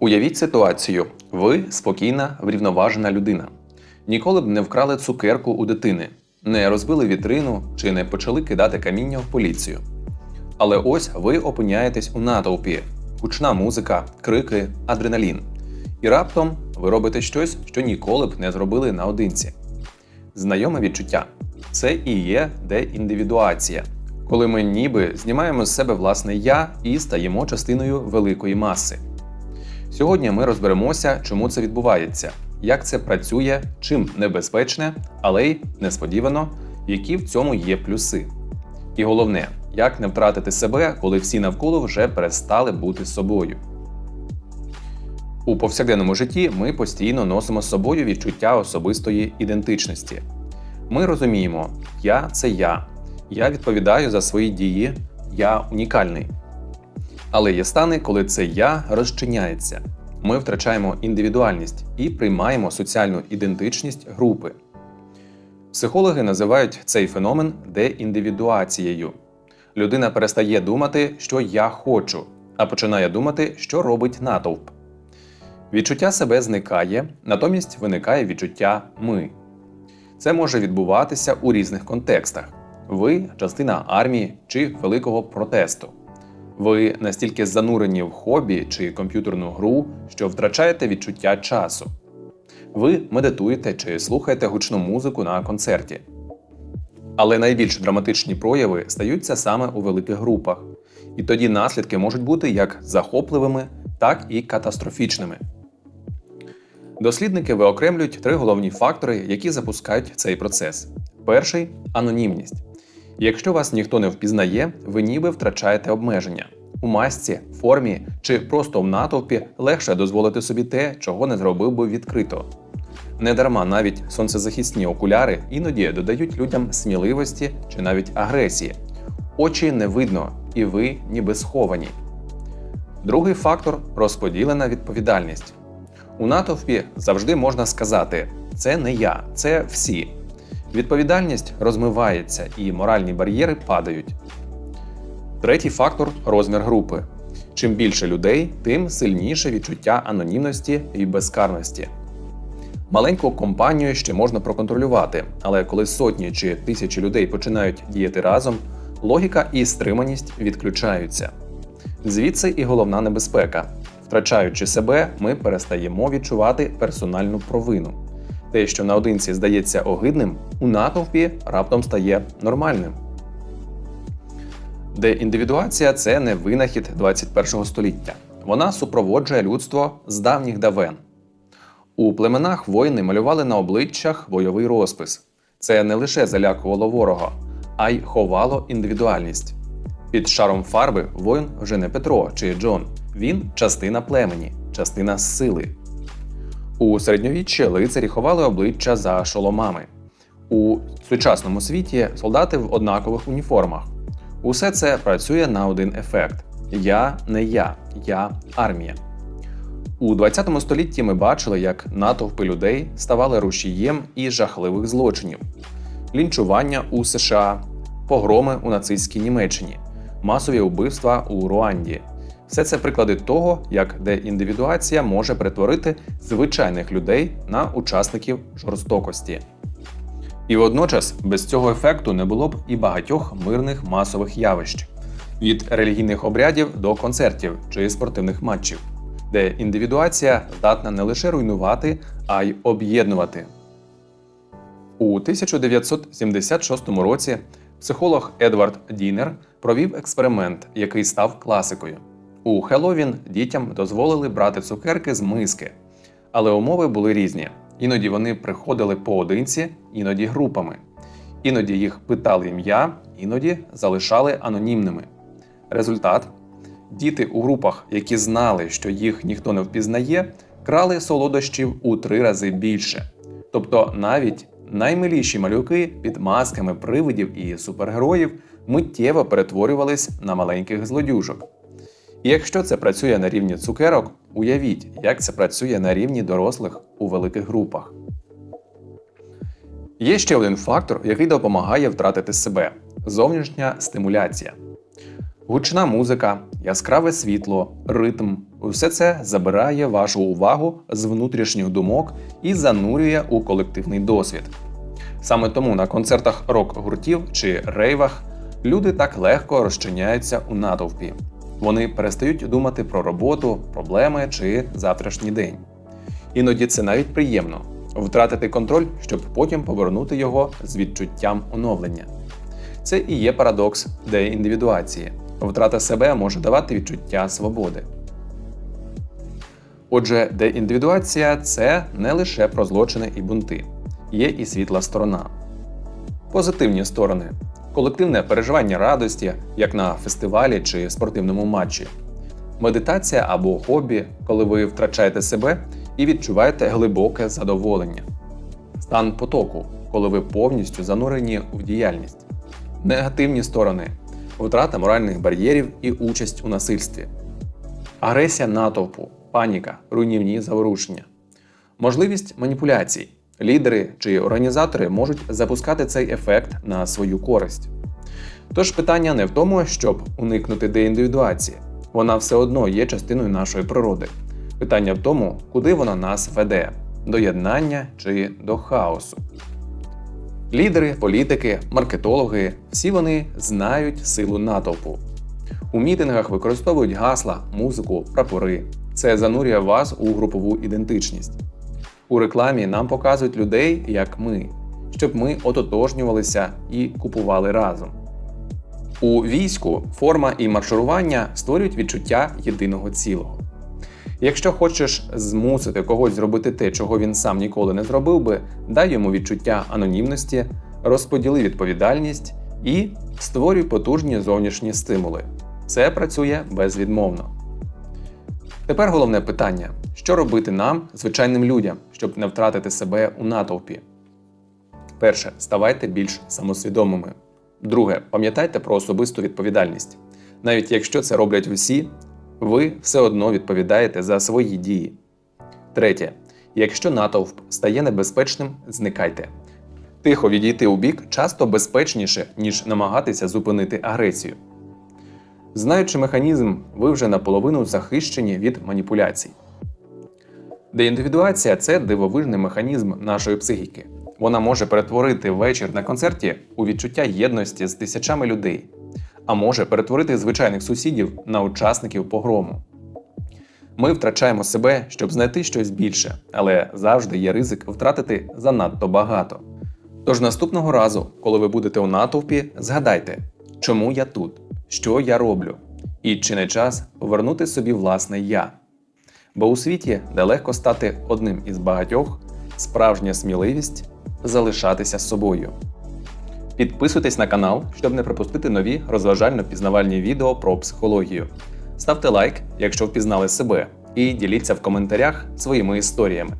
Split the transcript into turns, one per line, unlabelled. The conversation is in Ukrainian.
Уявіть ситуацію: ви спокійна, врівноважена людина. Ніколи б не вкрали цукерку у дитини, не розбили вітрину чи не почали кидати каміння в поліцію. Але ось ви опиняєтесь у натовпі, гучна музика, крики, адреналін. І раптом ви робите щось, що ніколи б не зробили наодинці. Знайоме відчуття це і є деіндивідуація, коли ми ніби знімаємо з себе власне я і стаємо частиною великої маси. Сьогодні ми розберемося, чому це відбувається, як це працює, чим небезпечне, але й несподівано, які в цьому є плюси. І головне, як не втратити себе, коли всі навколо вже перестали бути собою. У повсякденному житті ми постійно носимо з собою відчуття особистої ідентичності. Ми розуміємо, я це я, я відповідаю за свої дії, я унікальний. Але є стани, коли це я розчиняється. Ми втрачаємо індивідуальність і приймаємо соціальну ідентичність групи. Психологи називають цей феномен деіндивідуацією. Людина перестає думати, що я хочу, а починає думати, що робить натовп. Відчуття себе зникає, натомість виникає відчуття ми. Це може відбуватися у різних контекстах. Ви частина армії чи великого протесту. Ви настільки занурені в хобі чи комп'ютерну гру, що втрачаєте відчуття часу. Ви медитуєте чи слухаєте гучну музику на концерті. Але найбільш драматичні прояви стаються саме у великих групах, і тоді наслідки можуть бути як захопливими, так і катастрофічними. Дослідники виокремлюють три головні фактори, які запускають цей процес. Перший анонімність. Якщо вас ніхто не впізнає, ви ніби втрачаєте обмеження. У масці, формі чи просто в натовпі легше дозволити собі те, чого не зробив би відкрито. Недарма навіть сонцезахисні окуляри іноді додають людям сміливості чи навіть агресії. Очі не видно, і ви ніби сховані. Другий фактор розподілена відповідальність. У натовпі завжди можна сказати: це не я, це всі. Відповідальність розмивається і моральні бар'єри падають. Третій фактор розмір групи. Чим більше людей, тим сильніше відчуття анонімності і безкарності. Маленьку компанію ще можна проконтролювати, але коли сотні чи тисячі людей починають діяти разом, логіка і стриманість відключаються. Звідси і головна небезпека. Втрачаючи себе, ми перестаємо відчувати персональну провину. Те, що наодинці здається огидним, у натовпі раптом стає нормальним. Деіндивідуація це не винахід 21 століття. Вона супроводжує людство з давніх давен. У племенах воїни малювали на обличчях бойовий розпис. Це не лише залякувало ворога, а й ховало індивідуальність. Під шаром фарби воїн вже не Петро чи Джон. Він частина племені, частина сили. У середньовіччі лицарі ховали обличчя за шоломами. У сучасному світі солдати в однакових уніформах. Усе це працює на один ефект: я не я, я армія. У 20 столітті ми бачили, як натовпи людей ставали рушієм і жахливих злочинів: лінчування у США, погроми у нацистській Німеччині, масові вбивства у Руанді. Все це приклади того, як деіндивідуація може перетворити звичайних людей на учасників жорстокості. І водночас без цього ефекту не було б і багатьох мирних масових явищ від релігійних обрядів до концертів чи спортивних матчів, де індивідуація здатна не лише руйнувати, а й об'єднувати. У 1976 році психолог Едвард Дінер провів експеримент, який став класикою. У Хеллоуін дітям дозволили брати цукерки з миски, але умови були різні. Іноді вони приходили поодинці, іноді групами. Іноді їх питали ім'я, іноді залишали анонімними. Результат: діти у групах, які знали, що їх ніхто не впізнає, крали солодощів у три рази більше. Тобто навіть наймиліші малюки під масками привидів і супергероїв миттєво перетворювались на маленьких злодюжок. І якщо це працює на рівні цукерок, уявіть, як це працює на рівні дорослих у великих групах. Є ще один фактор, який допомагає втратити себе зовнішня стимуляція. Гучна музика, яскраве світло, ритм, Усе це забирає вашу увагу з внутрішніх думок і занурює у колективний досвід. Саме тому на концертах рок-гуртів чи рейвах люди так легко розчиняються у натовпі. Вони перестають думати про роботу, проблеми чи завтрашній день. Іноді це навіть приємно втратити контроль, щоб потім повернути його з відчуттям оновлення. Це і є парадокс деіндивідуації. Втрата себе може давати відчуття свободи. Отже, деіндивідуація це не лише про злочини і бунти, є і світла сторона. Позитивні сторони колективне переживання радості, як на фестивалі чи спортивному матчі, медитація або хобі, коли ви втрачаєте себе і відчуваєте глибоке задоволення, стан потоку, коли ви повністю занурені в діяльність, негативні сторони, втрата моральних бар'єрів і участь у насильстві, агресія натовпу, паніка, руйнівні заворушення, можливість маніпуляцій. Лідери чи організатори можуть запускати цей ефект на свою користь. Тож питання не в тому, щоб уникнути деіндивідуації, вона все одно є частиною нашої природи. Питання в тому, куди вона нас веде до єднання чи до хаосу. Лідери, політики, маркетологи всі вони знають силу натовпу. У мітингах використовують гасла, музику, прапори. Це занурює вас у групову ідентичність. У рекламі нам показують людей, як ми, щоб ми ототожнювалися і купували разом. У війську форма і марширування створюють відчуття єдиного цілого. Якщо хочеш змусити когось зробити те, чого він сам ніколи не зробив би, дай йому відчуття анонімності, розподіли відповідальність і створюй потужні зовнішні стимули. Це працює безвідмовно. Тепер головне питання: що робити нам, звичайним людям, щоб не втратити себе у натовпі? Перше, ставайте більш самосвідомими. Друге, пам'ятайте про особисту відповідальність. Навіть якщо це роблять усі, ви все одно відповідаєте за свої дії. Третє. Якщо натовп стає небезпечним, зникайте. Тихо відійти у бік часто безпечніше, ніж намагатися зупинити агресію. Знаючи механізм, ви вже наполовину захищені від маніпуляцій. Деіндивідуація це дивовижний механізм нашої психіки. Вона може перетворити вечір на концерті у відчуття єдності з тисячами людей, а може перетворити звичайних сусідів на учасників погрому. Ми втрачаємо себе, щоб знайти щось більше, але завжди є ризик втратити занадто багато. Тож наступного разу, коли ви будете у натовпі, згадайте, чому я тут, що я роблю, і чи не час повернути собі власне я. Бо у світі, де легко стати одним із багатьох, справжня сміливість залишатися собою. Підписуйтесь на канал, щоб не пропустити нові розважально-пізнавальні відео про психологію. Ставте лайк, якщо впізнали себе, і діліться в коментарях своїми історіями.